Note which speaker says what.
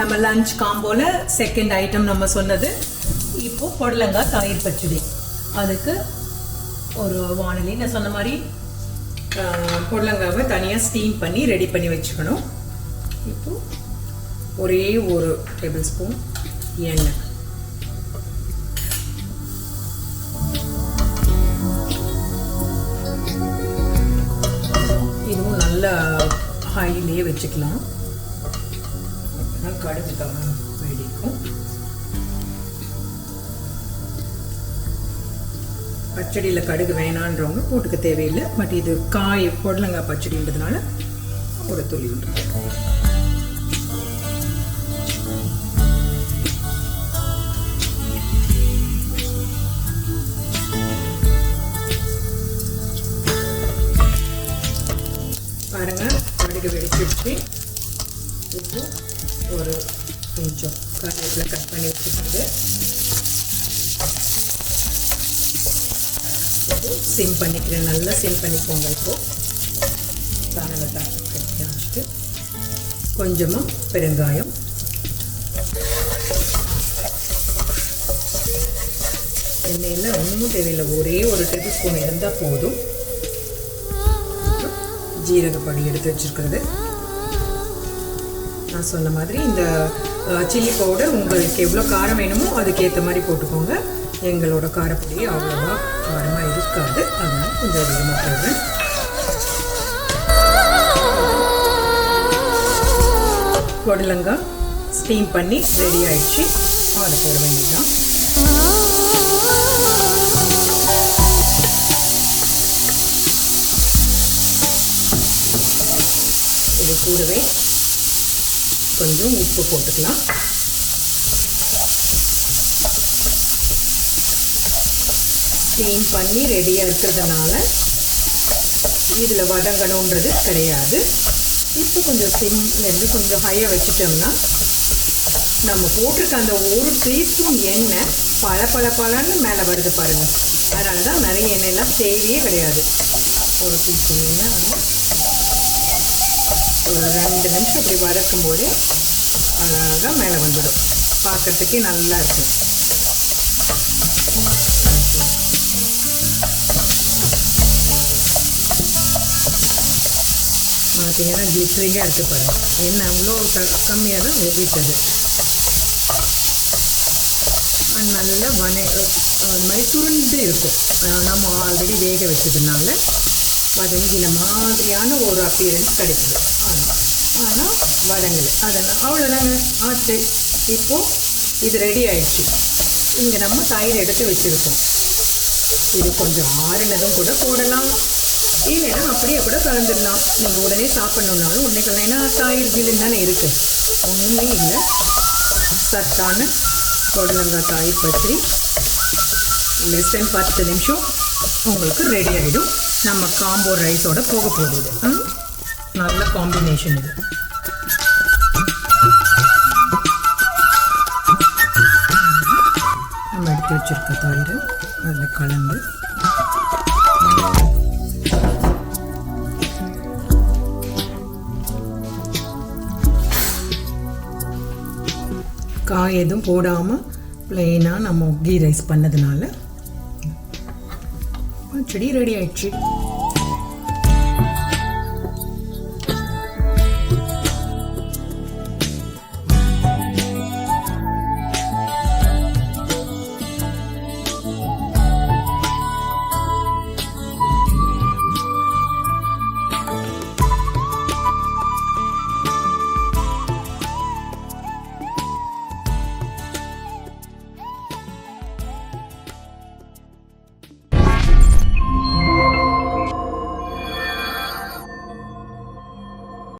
Speaker 1: நம்ம lunch காம்போல second item நம்ம சொன்னது. இப்போ புடலங்காய் தயிர் பச்சடி. அதுக்கு ஒரு வானொலி. நான் சொன்ன மாதிரி புடலங்காவை தனியாக ஸ்டீம் பண்ணி ரெடி பண்ணி வச்சுக்கணும். இப்போ ஒரே ஒரு டேபிள் ஸ்பூன் எண்ணெய். இதுவும் நல்ல ஹைலேயே வச்சுக்கலாம். கடுகு தான் வெடிக்கும் பச்சடியில் கடுகு வேணான்றவங்க போட்டுக்க தேவையில்லை. பட் இது காய் புடலங்காய் பச்சடின்றதுனால ஒரு துளி உண்டு. ஒரு கொஞ்சம் கருவேப்பிலை கட் பண்ணி வச்சுக்கிறது சிம் பண்ணிக்கிறேன். நல்லா சிம் பண்ணிக்கோங்க இப்போது தானலை கட்டி வச்சுட்டு கொஞ்சமாக பெருங்காயம். எண்ணெயில் ஒன்றும் தேவையில்லை. ஒரே ஒரு டேபிள் ஸ்பூன் இருந்தால் போதும். ஜீரகப்பொடி எடுத்து வச்சிருக்கிறது. நான் சொன்ன மாதிரி இந்த சில்லி பவுடர் உங்களுக்கு எவ்வளோ காரம் வேணுமோ அதுக்கேற்ற மாதிரி போட்டுக்கோங்க. எங்களோட காரப்பொடி அவ்வளோவா காரமாக இருக்காது. அதனால் கொஞ்சம் அதிகமாக போடுறேன். புடலங்காய் ஸ்டீம் பண்ணி ரெடி ஆயிடுச்சு. அதை போட வேண்டியதுதான். இது கூடவே கொஞ்சம் உப்பு போட்டுக்கலாம். ஸ்டீம் பண்ணி ரெடியாக இருக்கிறதுனால இதில் வதங்கணுன்றது கிடையாது. இப்போ கொஞ்சம் சிம்லேருந்து கொஞ்சம் ஹையாக வச்சுட்டோம்னா நம்ம போட்டிருக்க அந்த ஒரு டீஸ்பூன் எண்ணெய் பல பல பலன்னு மேலே வருது பாருங்கள் அதனால தான் நிறைய எண்ணெய்லாம் தேவையே கிடையாது. ஒரு டீஸ்பூன் எண்ணெய் வந்து ஒரு ரெண்டு நிமிஷம் இப்படி வறக்கும் போதே அழகாக மேலே வந்துடும். பார்க்கறதுக்கே நல்லா இருக்கும். பார்த்தீங்கன்னா கிளிட்டரிங்காக இருக்கு பாருங்க. என்ன அவ்வளோ க கம்மியாக தான் வெடித்தது நல்லா வனை அது மாதிரி சுருண்டு இருக்கும். நம்ம ஆல்ரெடி வேக வச்சதுனால வதங்கின மாதிரியான ஒரு அப்பியரன்ஸ் கிடைக்குது. ஆனால் வதங்கலை. அதனால் அவ்வளோதாங்க ஆச்சு. இப்போது இது ரெடி ஆயிடுச்சு. இங்கே நம்ம தயிர் எடுத்து வச்சுருக்கோம். இது கொஞ்சம் ஆறினதும் கூட போடலாம். இல்லைன்னா அப்படியே கூட கலந்துடலாம். நீங்கள் உடனே சாப்பிட்ணுன்னாலும் உடனே கலந்து ஏன்னா தயிர் ஜில்லுன்னு தானே இருக்குது ஒன்றுமே இல்லை. சத்தான புடலங்காய் தயிர் பச்சடி. லெஸ் தென் பத்து நிமிஷம். உங்களுக்கு ரெடி ஆகிடும் நம்ம காம்போ ரைஸோட போக போகுது. நல்ல காம்பினேஷன் இது. நம்ம எடுத்து வச்சிருக்க தயிர் அதில் கலந்து. காய் எதுவும் போடாமல் ப்ளெயினாக நம்ம கீ ரைஸ் பண்ணதுனால செடி ரெடி ஆயிடுச்சு.